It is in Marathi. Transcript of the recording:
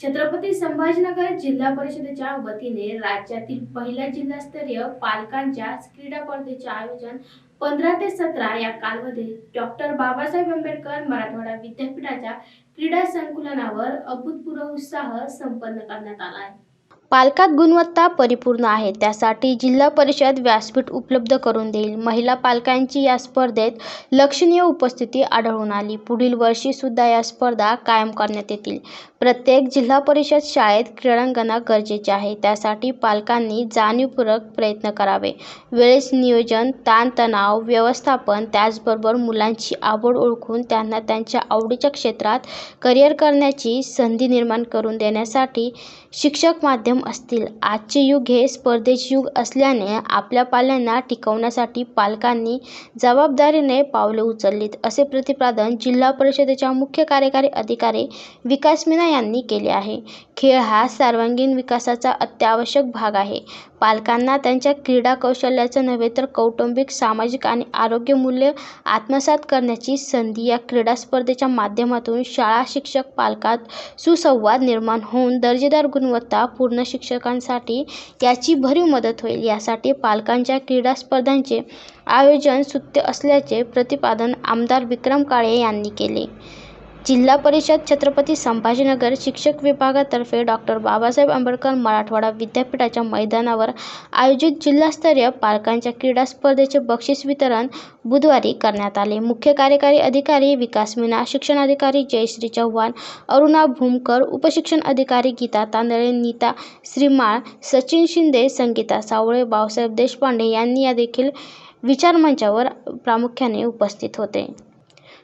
छत्रपती संभाजीनगर जिल्हा परिषदेच्या वतीने राज्यातील पहिल्या जिल्हास्तरीय पालकांच्या क्रीडा स्पर्धेचे आयोजन पंधरा ते सतरा या कालावधीत डॉक्टर बाबासाहेब आंबेडकर मराठवाडा विद्यापीठाच्या क्रीडा संकुलनावर अभूतपूर्व उत्साह संपन्न करण्यात आला आहे. पालकात गुणवत्ता परिपूर्ण आहे. त्यासाठी जिल्हा परिषद व्यासपीठ उपलब्ध करून देईल. महिला पालकांची या स्पर्धेत लक्षणीय उपस्थिती आढळून आली. पुढील वर्षी सुद्धा या स्पर्धा कायम करण्यात येतील. प्रत्येक जिल्हा परिषद शाळेत क्रीडांगणा गरजेचे आहे. त्यासाठी पालकांनी जाणीवपूर्वक प्रयत्न करावे. वेळेस नियोजन ताणतणाव व्यवस्थापन त्याचबरोबर मुलांची आवड ओळखून त्यांना त्यांच्या आवडीच्या क्षेत्रात करिअर करण्याची संधी निर्माण करून देण्यासाठी शिक्षक माध्यम असतील. आजचे युग हे स्पर्धेचे युग असल्याने आपल्या पाल्यांना टिकवण्यासाठी पालकांनी जबाबदारीने पावले उचललीत असे प्रतिपादन जिल्हा परिषदेच्या मुख्य कार्यकारी अधिकारी विकास मीना यांनी केले आहे. खेळ हा सर्वांगीण विकासाचा अत्यावश्यक भाग आहे. पालकांना त्यांच्या क्रीडा कौशल्याचं नव्हे तर कौटुंबिक सामाजिक आणि आरोग्य मूल्य आत्मसात करण्याची संधी या क्रीडा स्पर्धेच्या माध्यमातून शाळा शिक्षक पालकात सुसंवाद निर्माण होऊन दर्जेदार गुणवत्ता पूर्ण शिक्षकांसाठी याची भरीव मदत होईल. यासाठी पालकांच्या क्रीडा स्पर्धांचे आयोजन सुत्य असल्याचे प्रतिपादन आमदार विक्रम काळे यांनी केले. जिल्हा परिषद छत्रपती संभाजीनगर शिक्षक विभागातर्फे डॉक्टर बाबासाहेब आंबेडकर मराठवाडा विद्यापीठाच्या मैदानावर आयोजित जिल्हास्तरीय पालकांच्या क्रीडा स्पर्धेचे बक्षीस वितरण बुधवारी करण्यात आले. मुख्य कार्यकारी अधिकारी विकास मीना शिक्षणाधिकारी जयश्री चव्हाण अरुणा भूमकर उपशिक्षण अधिकारी गीता तांदळे नीता श्रीमाळ सचिन शिंदे संगीता सावळे बावसाहेब देशपांडे यांनी या देखील विचारमंचावर प्रामुख्याने उपस्थित होते.